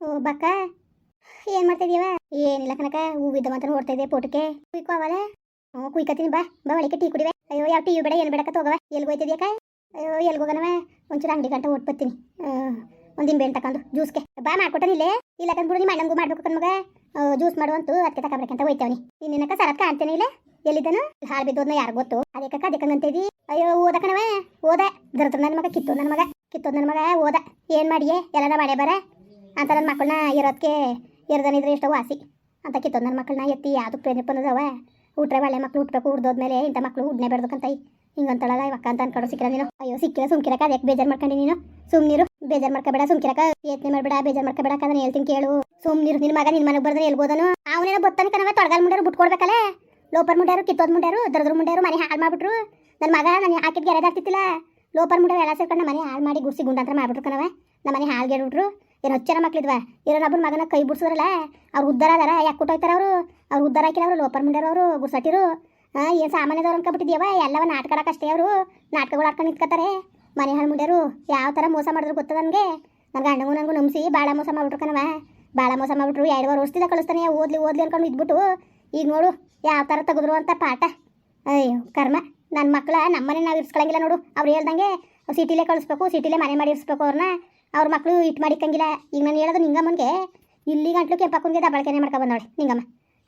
ಓ, ಬಕ್ಕ, ಏನು ಮಾಡ್ತಿದೀವ? ಏನಿಲ್ಲ ಕನಕ ಹೂವಿದ್ದ ಮಾತ್ರ ನೋಡ್ತಾ ಇದ್ದೆ ಪೋಟಕ್ಕೆ. ಕುಯ್ಕೋ ಅವಲ್ಲ ಹ್ಞೂ, ಕುಯ್ಕತ್ತೀನಿ ಬಾ ಬಾ ಒಳಗೆ ಟೀ ಕುಡಿವೆ. ಅಯ್ಯೋ, ಯಾವ ಟೀ ಬೇಡ, ಏನು ಬೇಡಕ್ಕ ಹೋಗವ ಎಲ್ಗೆ ಹೋಯ್ತಿದ್ಯಾಕ ಅಯ್ಯೋ ಹೋಗೋಣವ ಒಂಚೂರು ಅಂಗಡಿ ಗಂಟೆ ಓಟ್ ಬರ್ತೀನಿ ಒಂದು ನಿಂಬೆ ತಕೊಂಡು, ಜ್ಯೂಸ್ಗೆ. ಬಾ ಮಾಡ್ಕೊಟ್ಟನಿಲ್ಲೇ ಇಲ್ಲ? ಕಂದ್ಬಿಡು ನಿಮ್ಮ ಅಣ್ಣಂಗೂ ಮಾಡ್ಬೇಕು ಕಣ್ಮಗ ಜ್ಯೂಸ್ ಮಾಡುವಂತು ಅದಕ್ಕೆ ತಗೋಬೇಕಂತ ಹೋಯ್ತವನಿ ಇನ್ನೇನಕ್ಕ ಸರತ್ ಕಾಣ್ತೇನೆ ಇಲ್ಲ? ಎಲ್ಲಿದ್ದನು? ಹಾಳು ಬಿದ್ದೋದ್ನ ಯಾರು ಗೊತ್ತು? ಅದಕ್ಕೆ ಅದಕ್ಕಂಗಂತಿದಿ ಅಯ್ಯೋ, ಓದ ಕಣವ, ಓದ. ದರ್ದ್ರ ನನ್ನ ಮಗ ಕಿತ್ತು ನನ್ನ ಮಗ ಕಿತ್ತು ನನ್ನ ಮಗ, ಓದ. ಏನು ಮಾಡಿಯೇ? ಎಲ್ಲನ ಮಾಡೇ ಬರ? ಅಂತ ನನ್ನ ಮಕ್ಕಳನ್ನ ಇರೋದಕ್ಕೆ ಇರದನಿದ್ರೆ ಇಷ್ಟ ವಾಸಿ. ಅಂತ ಕಿತ್ತು ನನ್ನ ಮಕ್ಕಳನ್ನ, ಎತ್ತಿ ಯಾವ್ದು ಪ್ರೇಮ ಬಂದದವ ಊಟ್ರೆ ಒಳ್ಳೆ ಮಕ್ಳು ಹುಟ್ಟಬೇಕು ಹುಡ್ದೋದ್ಮೇಲೆ ಇಂಥ ಮಕ್ಳು ಹುಡ್ನೆ ಬೆಳ್ಬೇಕಂತ ಹಿಂಗಂತಳಲ್ಲ ಇವಕ್ಕ ಅಂತ ಅನ್ಕೊಂಡು ಸಿಕ್ಕಿರ ನೀನು. ಅಯ್ಯೋ, ಸಿಕ್ಕಿರ ಸುಮ್ಕಿರಕ ಅದಕ್ಕೆ ಬೇಜಾರು ಮಾಡ್ಕೊಂಡು ನೀನು? ಸುಮ್ನಿರು ಬೇಜಾರು ಮಾಡ್ಕೋಬೇಡ ಸುಮ್ಕಿರಕ ಯತ್ನೆ ಮಾಡ್ಬೇಡ, ಬೇಜಾರು ಮಾಡ್ಕೋಬೇಡ ಅದನ್ನ ಹೇಳ್ತೀನಿ ಕೇಳು. ಸುಮ್ನಿರು ನಿನ್ನ ಮಗ ನಿನ್ನ ಮನೆಗೆ ಬರ್ದ್ರೆ ಎಲ್ಬೋದನು ಅವನೇನೋ ಬತ್ತಾನೆ ಕನವ ತೊಡಗಲ್ ಮುಂಡ್ಯಾರು ಬಿಟ್ಕೊಡ್ಬೇಕಲ್ಲ ಲೋಪರ್ ಮುಂಡ್ಯಾರು, ಕಿತ್ತೋದ್ ಮುಂಡ್ಯಾರು, ದರದ್ರ ಮುಂಡ್ಯಾರು, ಮನೆ ಹಾಳು ಮಾಡ್ಬಿಟ್ರು. ನನ್ನ ಮಗ ನಾನು ಹಾಕಿದ್ಗೆ ಗೆರೆದಾಡ್ತಿತ್ತಿಲ್ಲ ಲೋಪರ್ ಮುಂಡ್ಯಾರು ಎಲ್ಲ ಸೇರ್ಕೊಂಡು ಮನೆ ಹಾಳು ಮಾಡಿ ಗುಡ್ಸಿ ಗುಂಡ ಮಾಡ್ಬಿಟ್ರು ಕಣವ ನಮ್ಮ ಮನೆ ಹಾಳು ಗೆಡ್ಬಿಟ್ರು ಏನು ಹಚ್ಚನ ಮಕ್ಳಿದ್ವ? ಇರೋನೊಬ್ಬನ ಮಗನ ಕೈ ಬಿಡ್ಸಿದ್ರಲ್ಲ? ಅವ್ರು ಉದ್ದಾರ ಅದಾರ, ಯಾಕೆ ಕೊಟ್ಟೋಯ್ತಾರ ಅವರು? ಅವ್ರು ಉದ್ದಾರ ಹಾಕಿಲ್ಲ ಅವರು, ಲೋಪರ್ ಮಂಡ್ಯಾರವರು ಅವರು ಹಾಂ ಏನು ಸಾಮಾನ್ಯದವ್ರು ಅನ್ಕೊಬಿಟ್ಟಿದ್ಯವ ಎಲ್ಲವ ನಾಟಕ ಅಷ್ಟೇ ಅವರು. ನಾಟಕಗಳು ಆಡ್ಕೊಂಡು ನಿಂತ್ಕೊತಾರೆ ಮನೆ ಹಾಳು ಮುಂಡ್ಯಾರು. ಯಾವ ಥರ ಮೋಸ ಮಾಡಿದ್ರು ಗೊತ್ತ ನನಗೆ? ನನಗೆ ಅಣ್ಣಗೂ ನನಗೂ ನಂಬಿಸಿ ಭಾಳ ಮೋಸ ಮಾಡ್ಬಿಟ್ರು ಕಣವ ಭಾಳ ಮೋಸ ಮಾಡ್ಬಿಟ್ರು. ವಾರ ವರ್ಷದಿಂದ ಕಳಿಸ್ತಾನೆ, ಓದ್ಲಿ ಓದ್ಲಿ ಅನ್ಕೊಂಡು ಇದ್ಬಿಟ್ಟು ಈಗ ನೋಡು, ಯಾವ ಥರ ತೆಗೆದ್ರು ಅಂತ ಪಾಠ. ಅಯ್ಯೋ, ಕರ್ಮ. ನನ್ನ ಮಕ್ಕಳ ನಮ್ಮನೆ ನಾವು ಇರ್ಸ್ಕೊಳಂಗಿಲ್ಲ ನೋಡು. ಅವ್ರು ಹೇಳ್ದಂಗೆ, ಸಿಟಿಲೇ ಕಳಿಸ್ಬೇಕು, ಸಿಟಿಲೇ ಮನೆ ಮಾಡಿ ಇರಿಸ್ಬೇಕು ಅವ್ರನ್ನ ಅವ್ರ ಮಕ್ಕಳು ಇಟ್ಟು ಮಾಡಿಕ್ಕಂಗಿಲ್ಲ. ಈಗ ನಾನು ಹೇಳೋದು ನಿಂಗಮ್ಮನಿಗೆ, ಇಲ್ಲಿ ಗಂಟ್ಲು ಕೆಂಪಕ್ಕೊಂಗೆ ದಬ್ಬಳಕೆನೆ ಮಾಡ್ಕೊ ಬಂದವಳೆ ನಿಂಗಮ್ಮ.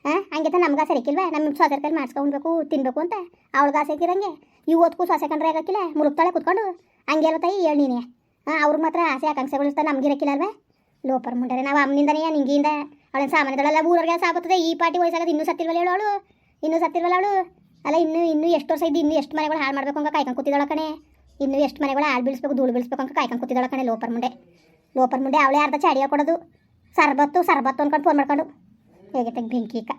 ಹಾಂ ಹಂಗೆ ನಮ್ಗೆ ಆಸೆ ಇಕ್ಕಿಲ್ವಾ ನಮ್ಮ ಸೊಸೆ ಕೈಲಿ ಮಾಡಿಸ್ಕೊಳ್ಬೇಕು ತಿನ್ನಬೇಕು ಅಂತ. ಅವಳಿಗೆ ಆಸೆ ಇಕ್ಕಿರಂಗೆ ಇವು ಓದ್ಕು ಸೊಸೆ ಕಂಡ್ರೆ ಆಗಕ್ಕಿಲ್ಲ. ಮುರುಗ್ತಾಳೆ ಕುತ್ಕೊಂಡು, ಹಂಗೆ ಅಲ್ಲ ತಾಯಿ? ಹೇಳಿ ನೀನೆ. ಹಾಂ ಅವ್ರಿಗೆ ಮಾತ್ರ ಆಸೆ ಆಕಾಂಕ್ಷೆಗಳಿಸ್ತಾ ನಮ್ಗೆ ಇರಕ್ಕಿಲ್ಲ ಅಲ್ವೇ ಲೋಪರ್ ಮುಂಡರೆ, ನಾವು ಅಮ್ಮನಿಂದನೇ ನಿಂಗಿಂದ ಅವಳ ಸಾಮಾನ್ಯದಳೆಲ್ಲ ಊರವ್ರಿಗೆ ಸಾಗುತ್ತದೆ ಈ ಪಾರ್ಟಿ ವಯಸ್ಸಾಗದು ಇನ್ನೂ ಸತ್ತಿಲ್ವಲ್ಲ ಅವಳು? ಇನ್ನೂ ಸತ್ತಿಲ್ವಲ್ಲ ಅವಳು? ಅಲ್ಲ, ಇನ್ನೂ ಇನ್ನೂ ಎಷ್ಟು ವರ್ಷ ಇದ್ದು, ಇನ್ನೂ ಎಷ್ಟು ಮನೆಗಳು ಹಾಳು ಮಾಡ್ಬೇಕು ಅಂತ ಕಾಯ್ಕೊಂಡು ಕೂತಿದ್ದಾಳೆ ಕಣೆ? ಇನ್ನೂ ಎಷ್ಟು ಮನೆಗಳು ಆಳು ಬೀಳಿಸ್ಬೇಕು, ಧೂಳು ಬೀಳಿಸ್ಬೇಕು ಅಂತ ಕಾಯ್ಕೊಂಡು ಕೂತಿದ್ದಾಳೆ ಕಣೆ ಲೋಪರ್ ಮುಂಡೆ ಲೋಪರ್ ಮುಂಡೆ ಅವಳೇ ಅರ್ಧ ಚಾಡಿಯ ಕೊಡೋದು ಸರ್ಬತ್ತು ಸರ್ಬತ್ತು ಅನ್ಕೊಂಡು ಫೋನ್ ಮಾಡ್ಕೊಂಡು. ಹೇಗೆ ಬೆಂಕಿ ಕ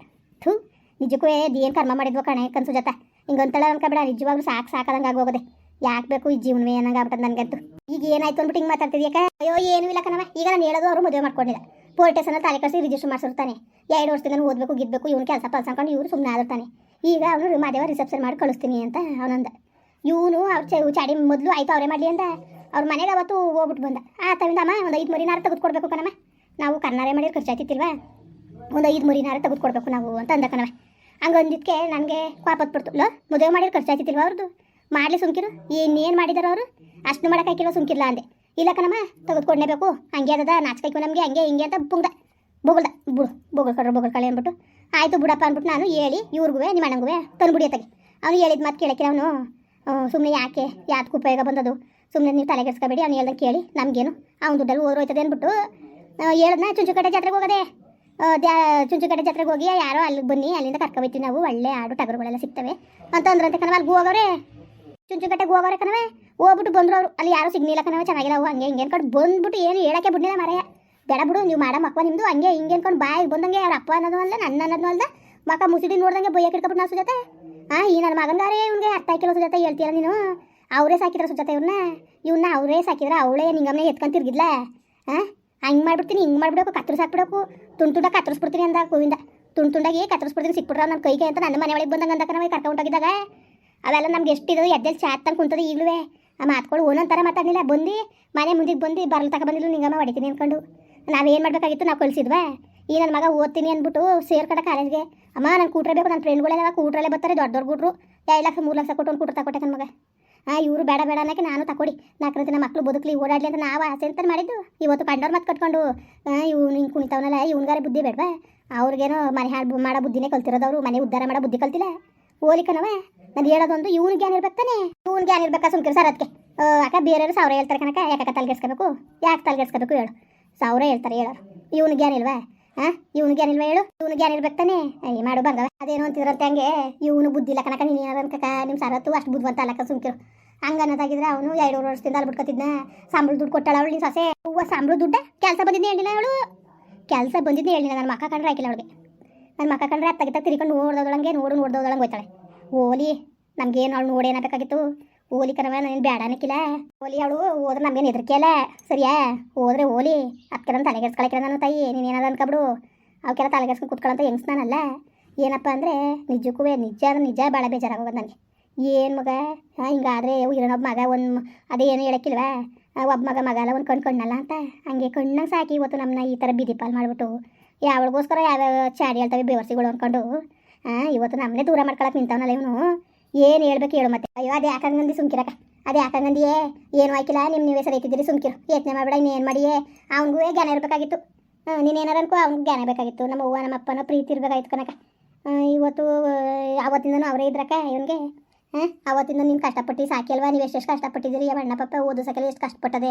ಥೂ, ನಿಜಕ್ಕೂ ಏನು ಕರ್ಮ ಮಾಡಿದ್ವು ಕಣೆ ಕನ್ಸು ಜೊತೆ. ಹಿಂಗಂತಳ ಅನ್ಕೊಬೇಡ ನಿಜವಾಗ್ಲೂ ಸಾಕು ಸಾಕದಂಗೆ ಆಗೋಗದೆ. ಯಾಕೆ ಬೇಕು ಈ ಜೀವನವೇ ಅನ್ನಂಗೆ ಆಗ್ಬಿಟ್ಟದ ನನಗಂತೂ. ಈಗ ಏನಾಯ್ತು ಅಂದ್ಬಿಟ್ಟು ಹಿಂಗೆ ಮಾತಾಡ್ತಿದ್ಯಾಕ ಅಯ್ಯೋ, ಏನೂ ಇಲ್ಲ ಕಣವ ಈಗ ನಾನು ಹೇಳೋದು ಅವರು ಮದುವೆ ಮಾಡ್ಕೊಂಡಿಲ್ಲ. ಸ್ಟೇಷನಲ್ಲಿ ತಲೆ ಕಳಿಸಿ ರಿಜಿಸ್ಟರ್ ಮಾಡಿಸಿರ್ತಾನೆ. ಎರಡು ವರ್ಷದಿಂದ ನಾನು ಓದಬೇಕು, ಗಿದ್ಬೇಕು, ಇವ್ನು ಕೆಲಸ ಪಲ್ಸ ಅನ್ಕೊಂಡು ಇವರು ಸುಮ್ಮನೆ ಆಗಿರ್ತಾನೆ ಈಗ ಅವನು ಮಾದೇವ ರಿಸೆಪ್ಷನ್ ಮಾಡಿ ಕಳಿಸ್ತೀನಿ ಅಂತ ಅವನಂದ. ಇವನು ಅವ್ರ ಚಾಡಿ ಮೊದಲು ಆಯ್ತು, ಅವರೇ ಮಾಡಲಿ ಅಂತ ಅವ್ರ ಮನೆಗೆ ಅವತ್ತು ಹೋಗ್ಬಿಟ್ಟು ಬಂದ. ಆ ತವಿಂದಮ್ಮ ಒಂದು ಐದು ಮರಿನಾರ ತೆಗೆದುಕೊಡ್ಬೇಕು ಕಣಮ್ಮ. ನಾವು ಕರ್ನಾರೆ ಮಾಡಿದ್ರೆ ಖರ್ಚಾಯ್ತಿತ್ತಿಲ್ವಾ ಒಂದು ಐದು ಮರಿನಾರ ತೆಗೆದುಕೊಡ್ಬೇಕು ನಾವು ಅಂತ ಅಂದ ಹಂಗೆ ಅಂದಿದ್ದಕ್ಕೆ ನನಗೆ ಕ್ವಾಪತ್ಬಿಡ್ತು ಲೋ, ಮದುವೆ ಮಾಡಿದ್ರೆ ಖರ್ಚಾಯ್ತಿತ್ತಿಲ್ವಾ ಅವ್ರದ್ದು ಮಾಡಲಿ ಸುಮ್ಕಿರು. ಇನ್ನೇನು ಮಾಡಿದಾರ ಅವರು? ಅಷ್ಟು ಮಾಡೋಕ್ಕಾಗಿಲ್ಲ ಸುಮ್ಕಿರ್ಲ ಅಂದೆ. ಇಲ್ಲ ಕಣಮ್ಮ, ತೆಗೆದುಕೊಡ್ಲೇಬೇಕು. ಹಂಗೆ ಅದ ನಾಚ್ಕೈಕು ನಮಗೆ, ಹಂಗೆ ಹಿಂಗೆ ಅಂತ ಪುಂಗ್ದ ಬೊಗಳ್ದ. ಬುಡು, ಬೊಗಳ್ ಕಡ್ರು, ಬೊಗಳ್ ಕಳೆ ಅಂದ್ಬಿಟ್ಟು. ಆಯಿತು ಬಿಡಪ್ಪ ಅಂದ್ಬಿಟ್ಟು ನಾನು ಹೇಳಿ ಇವ್ರಿಗೂ ನಿಮ್ಮ ಅಣ್ಣಂಗೂ ತಂದುಬಿಡಿಯತ್ತಾಗಿ ಅವನು ಹೇಳಿದ ಮಾತು ಕೇಳಕ್ಕೆ ಅವನು. ಸುಮ್ಮನೆ ಯಾಕೆ ಯಾತಕ್ಕೆ ಉಪಯೋಗ ಬಂದದು? ಸುಮ್ಮನೆ ನೀವು ತಲೆಗೆಡ್ಸ್ಕೊಬೇಡಿ ಅವ್ನು ಹೇಳ್ದಂಗೆ ಕೇಳಿ, ನಮಗೇನು? ಅವ್ನು ದುಡ್ಡಲ್ಲಿ ಹೋದ್ರೋಯ್ತದೆ ಅಂದ್ಬಿಟ್ಟು ಹೇಳಿದ್ನ, ಚುಂಚುಕಟ್ಟೆ ಜಾತ್ರೆಗೆ ಹೋಗೋದೆ? ಚುಂಚುಕಟ್ಟೆ ಜಾತ್ರೆಗೆ ಹೋಗಿ ಯಾರೋ ಅಲ್ಲಿಗೆ ಬನ್ನಿ, ಅಲ್ಲಿಂದ ಕರ್ಕೊಬೈತೀವಿ ನಾವು, ಒಳ್ಳೆ ಆಡು ಟಗರುಗಳೆಲ್ಲ ಸಿಗ್ತವೆ. ಅಂತ ಅಂದ್ರಂತೆ ಕಣವ ಅಲ್ಲಿ ಹೋಗೋರೆ ಚುಂಚುಕಟ್ಟೆಗೆ ಹೋಗೋರೆ ಕಣವೆ ಹೋಗ್ಬಿಟ್ಟು ಬಂದ್ರು ಅವರು, ಅಲ್ಲಿ ಯಾರು ಸಿಗ್ನಿಲ್ಲ ಕಣವ ಚೆನ್ನಾಗಿಲ್ಲ ಅವು ಹಂಗೆ ಹಿಂಗೆ ಅನ್ಕೊಂಡು ಬಂದ್ಬಿಟ್ಟು ಏನು ಹೇಳಕ್ಕೆ ಬಿಡ್ಲಿಲ್ಲ ಮರೆಯ. ಬೇಡ ಬಿಡು, ನೀವು ಮಾಡೋ ಮಕ್ಕ ನಿಮ್ಮದು ಹಂಗೆ ಹಿಂಗೆ ಅನ್ಕೊಂಡು ಬಾಯಿಗೆ ಬಂದಂಗೆ ಅವ್ರ ಅಪ್ಪ ಅನ್ನೋದು ಅಲ್ಲ ನನ್ನ ಅನ್ನೋದು ಅಲ್ಲ ಮಕ್ಕ ಮುಸುಡಿ ನೋಡ್ದಂಗೆ ಬೈಯಕ್ಕೆ ಇಟ್ಕೊಬಿಟ್ಟು ನಾವು ಸುಜಾತೆ? ಹಾಂ ಈ ನನ್ನ ಮಗಂದಾರೆ ಇವ್ನಿಗೆ ಅರ್ಥ ಆಯ್ಕಿಲ್ಲ ಸುಜಾತೆ ಹೇಳ್ತೀರ ನೀನು? ಅವರೇ ಸಾಕಿದ್ರ ಸುಜಾತ ಇವ್ರನ್ನ? ಇವನ್ನ ಅವರೇ ಸಾಕಿದ್ರ, ಅವಳೇ ನಿಂಗಮ್ಮನೆ ಎತ್ಕೊಂಡ್ ತಿರ್ಗಿದ್ಲ? ಹಾಂ ಹಂಗೆ ಮಾಡ್ಬಿಡ್ತೀನಿ, ಹಿಂಗೆ ಮಾಡ್ಬಿಡಬೇಕು ಕತ್ತರಿಸ್ ಹಾಕ್ಬಿಡಬೇಕು ತುಂಡು ತುಂಡ ಕತ್ತರಿಸ್ಬಿಡ್ತೀನಿ ಅಂದ ಗೋವಿಂದ. ತುಂಡು ತುಂಡಾಗಿ ಕತ್ತರಿಸ್ಬಿಡ್ತೀನಿ ಸಿಕ್ಬಿಟ್ರ ನನ್ನ ಕೈಗೆ ಅಂತ ನನ್ನ ಮನೆ ಒಳಗೆ ಬಂದಂಗೆ ಅಂದಕ ನಮಗೆ ಕರ್ಕೊಂಡೋಗಿದ್ದಾಗ ಅವೆಲ್ಲ ನಮ್ಗೆ ಎಷ್ಟಿದ್ರು ಎದ್ದೆಲ್ಲಿ ಚಾತ್ ತಂದು ಕುಂತದೆ ಈಗಲೂ ಆ ಮಾತ್ಗಳು ಒಂದೊಂಥರ ಮಾತಾಡಲಿಲ್ಲ. ಬಂದು, ಮನೆ ಮುಂದಿಗೆ ಬಂದು, ಬರಲು ತಕ ಬಂದಿಲ್ಲ ನಿಂಗಮ್ಮ ಹೊಡಿತೀನಿ ಅಂದ್ಕೊಂಡು ನಾವೇನು ಮಾಡಬೇಕಾಗಿತ್ತು ನಾವು ಕಳಿಸಿದ್ವಾ. ಈ ನನ್ನ ಮಗ ಓದ್ತೀನಿ ಅಂದ್ಬಿಟ್ಟು ಸೇರ್ಕಡೆ ಕಾಲೇಜ್ಗೆ. ಅಮ್ಮ ನಾನು ಕೂಟ್ರೆ ಬೇಕು. ನನ್ನ ಫ್ರೆಂಡ್ಗಳೆಲ್ಲ ಕೂಟ್ರಲ್ಲೇ ಬರ್ತಾರೆ. ದೊಡ್ಡ ದೊಡ್ಡ ಕೂಟ್ರು. ಎರಡು ಲಕ್ಷ ಮೂರು ಲಕ್ಷ ಕೊಟ್ಟು ಒಂದು ಕೂಟ್ರು ತಗೊಟ್ಟೆ ಮಗ. ಹಾಂ ಇವರು ಬೇಡ ಬೇಡ ಅನ್ನೋಕ್ಕೆ ನಾನು ತಗೊಡಿ ನಾಲ್ಕು ದಿನ ಮಕ್ಕಳು ಬದುಕಲಿ, ಓಡಾಡಲಿ ಅಂತ ನಾವು ಆಸೆ ಅಂತ ಮಾಡಿದ್ದು. ಇವತ್ತು ಕಂಡವ್ರು ಮತ್ತೆ ಕಟ್ಕೊಂಡು ಇವ್ನು ಹಿಂಗೆ ಕುಣಿತವನಲ್ಲ, ಇವ್ನಿಗಾರೆ ಬುದ್ಧಿ ಬೇಡವಾ? ಅವ್ರಿಗೇನೋ ಮನೆ ಹಾಳು ಮಾಡೋ ಬುದ್ಧಿನೇ ಕಲ್ತಿರೋದವ್ರು ಮನೆ ಉದ್ಧಾರ ಮಾಡೋ ಬುದ್ಧಿ ಕಲ್ತಿಲ್ಲ. ಹೋಲಿಕನವ ನಾನು ಹೇಳೋದೊಂದು, ಇವ್ನಿಗೆ ಜ್ಞಾನ ಇರ್ಬೇಕಾನೆ ಇವ್ನಿಗೆ ಜ್ಞಾನ ಇರ್ಬೇಕಾ ಸುಮ್ಕಿರ್ ಸರ್ ಅದಕ್ಕೆ ಅಕ್ಕ ಬೇರೆಯವರು ಸಾವಿರ ಹೇಳ್ತಾರೆ ಕಣಕ ಯಾಕೆ ತಲೆಗೆಡ್ಸ್ಕೋಬೇಕು ಯಾಕೆ ತಲೆಗೆಡ್ಸ್ಕೋಬೇಕು ಹೇಳು. ಸಾವಿರ ಹೇಳ್ತಾರೆ ಹೇಳೋರು. ಇವ್ನಿಗೆ ಜ್ಞಾನ ಇಲ್ವಾ? ಹಾಂ ಇವನು ಜ್ಞಾನ ಇಲ್ವಾ ಹೇಳು? ಇವನು ಇರ್ಬೇಕು ತಾನೆ? ಅಯ್ಯ ಮಾಡು ಬಂಗವ ಅದೇನು ಅಂತಿದ್ರಂತೆ ಹಂಗೆ. ಇವನು ಬುದ್ಧಿ ಇಲ್ಲ ಕಣಕ ನೀನು ಅನ್ಕಕ ನಿಮ್ಮ ಸರತ್ತು ಅಷ್ಟು ಬುದ್ಧಿವಂತ ಅಲ್ಲಕ್ಕ ಸುಮ್ಕಿರು. ಹಂಗ ಅನ್ನೋದಾಗಿದ್ರೆ ಅವನು ಎರಡು ವರ್ಷದಿಂದ ಅಲ್ಲಿ ಬಿಟ್ಕೊತಿದ್ನ ಸಂಬಳ ದುಡ್ಡು ಕೊಟ್ಟಾಳ ಅವಳು ನೀನು ಸೊಸೆ? ಹೂವ ಸಂಬಳ ದುಡ್ಡ? ಕೆಲಸ ಬಂದಿದ್ದೆ ಹೇಳಿಲ್ಲ ಅವಳು? ಕೆಲಸ ಬಂದಿದ್ದೆ ಹೇಳಿಲ್ಲ. ನನ್ನ ಮಕ್ಕ ಕಂಡ್ರೆ ಹಾಕಿಲ್ಲ ಅವಳಿಗೆ. ನನ್ನ ಮಕ್ಕ ಕಂಡ್ರೆ ಅತ್ತಾಗಿತ್ತ ತಿರ್ಕೊಂಡು ನೋಡ್ದೋಳಂಗೆ ನೋಡು ನೋಡ್ದೋಳಂಗೆ ಹೋಯ್ತಾಳೆ. ಓಲಿ ನಮ್ಗೇನು ಅವಳು ನೋಡಿ ಏನಾಗಬೇಕಾಗಿತ್ತು ಓಲಿ ಕರವ ನಾನು ಬೇಡ ಅನ್ನಕ್ಕಿಲ್ಲ ಓಲಿ ಅವಳು ಹೋದ್ರೆ ನಮ್ಗೇನು ಹೆದರಿಕೆ ಅಲ್ಲ ಸರಿಯಾ? ಹೋದ್ರೆ ಓಲಿ ಅದಕ್ಕೆಲ್ಲ ತಲೆಗೆಸ್ಕೊಳಕ್ಕೆ ನಾನು ತಾಯಿ. ನೀನು ಏನಾದ್ರು ಅನ್ಕೊಬಿಡು. ಅವಕ್ಕೆಲ್ಲ ತಲೆಗೆಡ್ಸ್ಕೊಂಡು ಕುತ್ಕೊಳ್ಳಂತ ಹೆಂಗ್ಸ್ ನಾನಲ್ಲ. ಏನಪ್ಪ ಅಂದರೆ ನಿಜಕ್ಕೂ ನಿಜ ನಿಜ ಭಾಳ ಬೇಜಾರಾಗೋದು ನನಗೆ ಏನು ಮಗ? ಹಾಂ, ಹಿಂಗಾದ್ರೆ ಇರೋನೊಬ್ಬ ಮಗ, ಒಂದು ಅದೇ ಏನು ಹೇಳಕ್ಕಿಲ್ವಾ? ಒಬ್ಬ ಮಗ ಮಗ ಅಲ್ಲ, ಒಂದು ಕಣ್ಣು ಕಣ್ಣಲ್ಲ ಅಂತ? ಹಂಗೆ ಕಣ್ಣಂಗೆ ಸಾಕಿ ಇವತ್ತು ನಮ್ಮನ್ನ ಈ ಥರ ಬೀದಿ ಮಾಡ್ಬಿಟ್ಟು. ಯಾವಳಿಗೋಸ್ಕರ ಯಾವ್ಯಾವ ಚಾಡಿ ಹೇಳ್ತವೆ ಬೇವರ್ಸಿಗಳು ಅಂದ್ಕೊಂಡು ಇವತ್ತು ನಮ್ಮನ್ನೇ ದೂರ ಮಾಡ್ಕೊಳಕ್ಕೆ ನಿಂತವನಲ್ಲ ಇವನು. ಏನು ಹೇಳ್ಬೇಕು ಹೇಳು ಮತ್ತೆ. ಅಯ್ಯೋ, ಅದೇ ಯಾಕಂಗಂದು ಸುಮ್ಕಿರಕ ಅದೇ ಯಾಕಂಗಂದಿಯೇ ಏನು ಆಯ್ಕಿಲ್ಲ? ನಿಮ್ಮ ನೀವೇ ಸರಿ ಐತಿದ್ದೀರಿ ಸುಮ್ಕಿರು. ಯೋಚನೆ ಮಾಡಬೇಡ ಇನ್ನೇನು ಮಾಡಿಯೇ? ಅವ್ನಿಗೂ ಜ್ಞಾನ ಇರಬೇಕಾಗಿತ್ತು. ನೀನು ಏನಾರ ಅನ್ಕೋ ಅವ್ನಿಗೆ ಜ್ಞಾನ ಬೇಕಾಗಿತ್ತು ನಮ್ಮ ಅವ್ವ, ನಮ್ಮ ಅಪ್ಪನ ಪ್ರೀತಿ ಇರಬೇಕಾಯ್ತು ಕನಕ ಇವತ್ತು ಅವತ್ತಿಂದನೂ ಅವರೇ ಇದ್ರಕ ಇವನಿಗೆ. ಹಾಂ ಅವತ್ತಿಂದ ನೀನು ಕಷ್ಟಪಟ್ಟು ಸಾಕಿಲ್ವಾ ನೀವು ಎಷ್ಟು ಕಷ್ಟಪಟ್ಟಿದ್ದೀರಿ? ಯಾವ ಅಣ್ಣ ಪಪ್ಪ ಓದಿಸೋಕೆಲ್ಲ ಎಷ್ಟು ಕಷ್ಟಪಟ್ಟದೆ?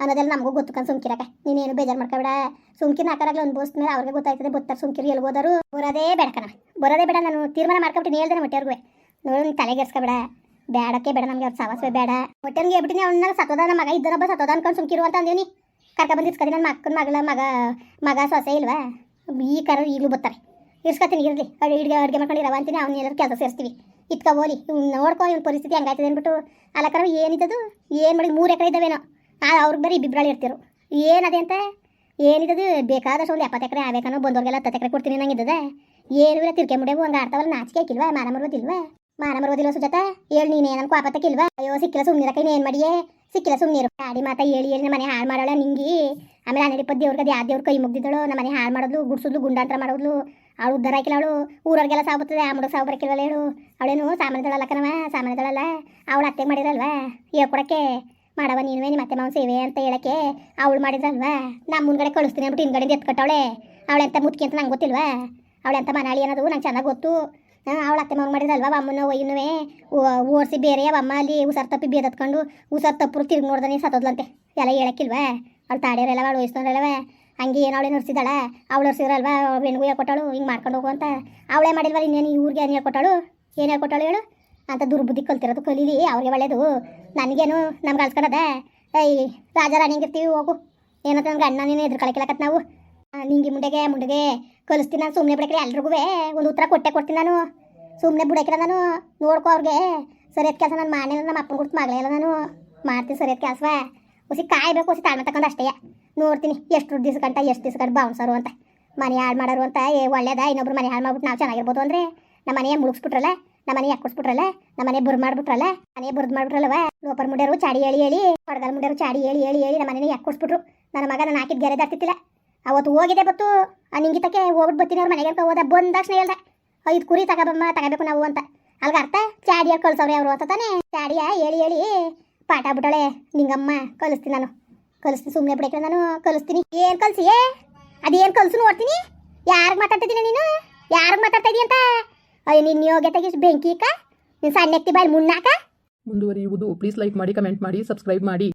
ಅನ್ನೋದೆಲ್ಲ ನಮಗೂ ಗೊತ್ತುಕೊಂಡು ಸುಮ್ಕಿರಕ ನೀನೇನು ಬೇಜಾರು ಮಾಡ್ಕೊಬೇಡ. ಸುಮ್ಕಿನ ಹಾಕಾರಾಗಲಿ ಒಂದು ಬೋಸ್ ಮೇಲೆ ಅವ್ರಿಗೆ ಗೊತ್ತಾಯ್ತದೆ, ಬತ್ತಾರೆ ಸುಮ್ಕಿರಿ ಹೋದರು. ಬರೋದೇ ಬೇಡ ಕಣ ಬರೋದೇ ಬೇಡ, ನಾನು ತೀರ್ಮಾನ ಮಾಡ್ಕೊಬಿಟ್ಟು ಹೇಳ್ದೆ ಹೊಟ್ಟೆವ್ರಿಗೂ ನೋಡು ನೀನು ತಲೆಗೆಡ್ಸ್ಕೊಬೇಡ ಬೇಡಕ್ಕೆ ಬೇಡ ನಮಗೆ, ಅವ್ರ ಸಾವಾಸವೇ ಬೇಡ. ಹೊಟ್ಟೆನ್ಗೆ ಹೇಳ್ಬಿಟ್ಟಿನಿ ಅವ್ನ ಸತೋದ ನಮ್ಮ ಮಗ ಇದ್ದನೊಬ್ಬ ಸತೋದ ಅನ್ಕೊಂಡು ಸುಮ್ಕಿರು ಅಂತ ಅಂದೀನಿ ಕರ್ಕ ಬಂದು ನನ್ನ ಮಕ್ಕನ ಮಗಳ ಮಗ ಮಗ ಸೊಸೆ ಇಲ್ವಾ? ಈ ಕರ ಈಗಲೂ ಬರ್ತಾರೆ. ಇರ್ಸ್ಕೊತೀನಿ, ಇರಲಿ. ಅಡುಗೆ ಅಡುಗೆ ಮಾಡ್ಕೊಂಡು ಇರವ ಅಂತೀನಿ, ಅವ್ನ ಎಲ್ಲರೂ ಕೆಲಸ ಸೇರಿಸ್ತೀವಿ. ಇತ್ಕ ಹೋಲಿ ನೋಡ್ಕೊ, ಇವ್ನ ಪರಿಸ್ಥಿತಿ ಹಂಗಾಯ್ತದೆ ಅಂದ್ಬಿಟ್ಟು ಅಲ್ಲ ಕರ ಏನಿದ್ದದು ಏನು ಮಾಡಿ ಮೂರು ಎಕರೆ ಇದ್ದಾವೇನೋ? ಅವ್ರಿಗೆ ಬರೀ ಬಿಬ್ರಾಳಿ ಇರ್ತಿರು. ಏನದೆ ಅಂತ? ಏನಿದ್ದದು ಬೇಕಾದಷ್ಟು ಒಂದು ಎಪ್ಪತ್ತು ಎಕರೆ ಆಗಬೇಕನ್ನೋ ಬಂದವ್ರಿಗೆಲ್ಲ ಹತ್ತು ಎಕರೆ ಕೊಡ್ತೀನಿ ನಂಗಿದ್ದದೆ ಏನು ಇಲ್ಲ ತಿರ್ಕೆ ಮುಡಿಯೋ ಹಂಗೆ ಆಡ್ತಾವಲ್ಲ, ನಾಚಿಕೆ ಹಾಕಿಲ್ವಾ? ಮಾನ ಮರ್ಬೋದಿಲ್ವಾ ಮಾನ ಮರ್ಬೋದಿಲ್ಲ ಸುಜಾತ, ಹೇಳಿ ನೀನೇನನ್ ಕೋಪತ್ತಕ್ಕಿಲ್ವಾ ಅಯ್ಯೋ, ಸಿಕ್ಕಿಲ್ಲ ಸುಮ್ಮನಿರ ಕೈ ಏನು ಮಾಡಿಯೇ? ಸಿಕ್ಕಿಲ್ಲ ಸುಮ್ಮನಿರು ಗಾಡಿ ಮಾತಾ ಹೇಳಿ ಹೇಳಿ ನಮ್ಮ ಮನೆ ಹಾಳು ಮಾಡೋಳ ನಿಂಗಿ. ಆಮೇಲೆ ಹನ್ನೆರಡು ಇಪ್ಪತ್ತು ದೇವ್ರಿಗೆ ಆ ದೇವ್ರ ಕೈ ಮುಗ್ದಿದ್ದಳು ನಮ್ಮ ಮನೆ ಹಾಳು ಮಾಡೋದು ಗುಡ್ಸೋದು ಗುಂಡಾಂತರ ಮಾಡೋದು ಅವಳು ಉದ್ದಾರ ಹಾಕಿಲ್ಲ ಅವಳು. ಊರವ್ರಿಗೆಲ್ಲ ಸಾವು ಬರ್ತದೆ, ಆ ಮುಡುಗ ಸಾವು ಬರಕಿಲ್ವಲ್ಲ ಹೇಳು. ಅವಳೇನು ಸಾಮಾನ್ಯದಳಲ್ಲ ಕಣವ ಸಾಮಾನ್ಯದಳಲ್ಲ ಅವಳು ಅತ್ತೆ ಮಾಡಿರಲ್ವಾ ಹೇಳ್ಕೊಡಕ್ಕೆ. ಮಾಡವ ನೀನು ನಿಮ್ಮ ಅತ್ತೆ ಮಾವನ ಸೇವೆ ಅಂತ ಹೇಳಕ್ಕೆ ಅವಳು ಮಾಡಿದ್ರಲ್ವಾ? ನಮ್ಮ ಮುಂದ್ಗಡೆ ಕಳಿಸ್ತೀನಿ ಅಂದ್ಬಿಟ್ಟು ಹಿಂದ್ಗಡೆ ಎತ್ಕೊಟ್ಟವಳೆ. ಅವಳೆಂತ ಮುತ್ಕಿ ಅಂತ ನಂಗೆ ಗೊತ್ತಿಲ್ವಾ? ಅವಳೆಂತ ಮನಾಳಿ ಅನ್ನೋದು ನಂಗೆ ಚೆನ್ನಾಗಿ ಗೊತ್ತು. ಅವಳ ಅತ್ತೆ ಮಾವನ ಮಾಡಿದಲ್ವಾ ಅಮ್ಮನ ಒಯ್ಯನವೇ ಓಡಿಸಿ ಬೇರೆ ಅಮ್ಮ ಅಲ್ಲಿ ಉಸರ್ ತಪ್ಪಿ ಬೇದತ್ಕೊಂಡು ಉಸರ್ ತಪ್ಪರು ತಿರ್ಗಿ ನೋಡ್ದಾನೆ ಸತ್ತೋದ್ಲಂತೆ. ಎಲ್ಲ ಹೇಳಕ್ಕಿಲ್ವಾ? ಅವ್ಳು ತಾಡ್ಯಾರಲ್ಲ ಅವಳು ವಹಿಸ್ಕೊಂಡ್ರಲ್ವ ಹಂಗೆ ಏನು ಅವಳೇ ನಡ್ಸಿದಾಳ. ಅವಳು ನರ್ಸಿದ್ರಲ್ವಾ ಬೆಣ್ಗೂ ಹೇಳ್ಕೊಟ್ಟಾಳು. ಹಿಂಗೆ ಮಾಡ್ಕೊಂಡು ಹೋಗು ಅಂತ. ಅವಳೇ ಮಾಡಿಲ್ವಲ್ಲ ಇನ್ನೇನು ಇವ್ರಿಗೆ ಏನು ಹೇಳ್ಕೊಟ್ಟಾಳು? ಏನು ಹೇಳ್ಕೊಟ್ಟಾಳು ಹೇಳು? ಅಂತ ದುರ್ಬುದ್ಧಿ ಕಲ್ತಿರೋದು ಕಲೀಲಿ. ಅವ್ರಿಗೆ ಒಳ್ಳೇದು. ನನಗೇನು ನಮ್ಗೆ ಅಳ್ಸ್ಕೊಳದ? ಐ ರಾಜ ರಾಣಿಗಿರ್ತೀವಿ ಹೋಗು. ಏನಂತ ಗಂಡ ನೀನು ಎದುರು ಕಳಕಿಲ್ಲಕತ್ ನಾವು. ನಿಂಗೆ ಮುಂಡೆಗೆ ಮುಂಡೆಗೆ ಕಲಿಸ್ತೀನಿ ನಾನು ಸುಮ್ಮನೆ ಬಿಡಕ್ರೆ ಎಲ್ರಿಗೂ ಒಂದು ಉತ್ತರ ಕೊಟ್ಟೆ ಕೊಡ್ತೀನಿ ನಾನು. ಸುಮ್ಮನೆ ಬಿಡಕ್ರೆ ನಾನು. ನೋಡ್ಕೊ ಅವ್ರಿಗೆ. ಸರಿಯಾದ ಕೆಲಸ ನಾನು ಮಾಡಿಲ್ಲ ನಮ್ಮ ಅಪ್ಪನ ಗುರ್ತು ಮಗಳೇ ಇಲ್ಲ ನಾನು. ಮಾಡ್ತೀನಿ ಸರಿಯಾದ ಕೆಲಸವೇ. ಹೊಸಿ ಕಾಯ್ಬೇಕು ಹೊಸಿ ತಾಳ್ಮೆ ತಗೊಂಡು ಅಷ್ಟೇ. ನೋಡ್ತೀನಿ ಎಷ್ಟು ದಿವ್ಸ ಗಂಟ, ಎಷ್ಟು ದಿವ್ಸ ಗಂಟ ಬೌನ್ಸರು ಅಂತ. ಮನೆ ಹಾಳು ಮಾಡೋರು ಅಂತ, ಏ, ಒಳ್ಳೇದ? ಇನ್ನೊಬ್ರು ಮನೆ ಹಾಳು ಮಾಡ್ಬಿಟ್ಟು ನಾವು ಚೆನ್ನಾಗಿರ್ಬೋದು ಅಂದರೆ. ನಮ್ಮ ಮನೆಯ ಮುಳುಗಿಸ್ಬಿಟ್ರಲ್ಲ ನಮ್ಮ ಮನೆ ಎಕ್ಕಿಸ್ಬಿಟ್ರಲ್ಲ ನಮ್ಮ ಮನೆ ಬುರ್ ಮಾಡ್ಬಿಟ್ರಲ್ಲ ಮನೆ ಬುರ್ದು ಮಾಡ್ಬಿಟ್ರಲ್ಲವ. ಲೋಪರ್ ಮುಡ್ಯಾರು, ಚಾಡಿ ಹೇಳಿ ಹೇಳಿ ಹೊಡೆದಲ್ ಮುಡ್ಯಾರು, ಚಾಡಿ ಹೇಳಿ ಹೇಳಿ ಹೇಳಿ ನಮ್ಮ ಮನೆಯ ಎಕ್ಕಿಸ್ಬಿಟ್ರು. ನನ್ನ ಮಗ ನಾನು ಹಾಕಿದ ಗೆರೆ ಅವತ್ತು ಹೋಗಿದೆ ಬತ್ತು. ಆ ನಿಂಗಿತಕ್ಕೆ ಹೋಗ್ಬಿಟ್ಟು ಬರ್ತೀನಿ ಅವ್ರ ಮನೆಗೆ ಹೋದ. ಬಂದ ತಕ್ಷಣ ಹೇಳ್ದೆ, ಐದು ಕುರಿ ತಗೋಬಮ್ಮ, ತಗೋಬೇಕು ನಾವು ಅಂತ. ಅಲ್ಗ ಅರ್ಥ? ಚಾಡಿಯ ಕಳ್ಸವ್ರೆ ಅವರು ಅಂತ ತಾನೇ. ಚಾಡಿಯ ಹೇಳಿ ಹೇಳಿ ಪಾಠ ಬಿಟ್ಟಳೆ ನಿಂಗಮ್ಮ ಕಲಿಸ್ತೀನಿ ನಾನು. ಕಲಿಸ್ತೀನಿ ಸುಮ್ಮನೆ ಬಿಡಕ್ಕೆ ನಾನು. ಕಲಿಸ್ತೀನಿ ಏನು ಕಲಿಸಿ ಅದೇನು ಕಲಿಸು ನೋಡ್ತೀನಿ? ಯಾರಿಗೆ ಮಾತಾಡ್ತಿದ್ದೀನಿ ನೀನು? ಯಾರಿಗೆ ಮಾತಾಡ್ತಾ ಅಂತ? ಅಯ್ಯೋ, ನಿನ್ನ ಯೋಗ್ಯತೆಗೆ ಬೆಂಕಿ ಕಾ ನೀನು ಸಣ್ಣ ಎತ್ತಿ ಬಾಯಿ ಮುಣ್ಣಾಕ? ಮುಂದುವರಿಯುವುದು. ಪ್ಲೀಸ್ ಲೈಕ್ ಮಾಡಿ, ಕಮೆಂಟ್ ಮಾಡಿ, ಸಬ್ಸ್ಕ್ರೈಬ್ ಮಾಡಿ.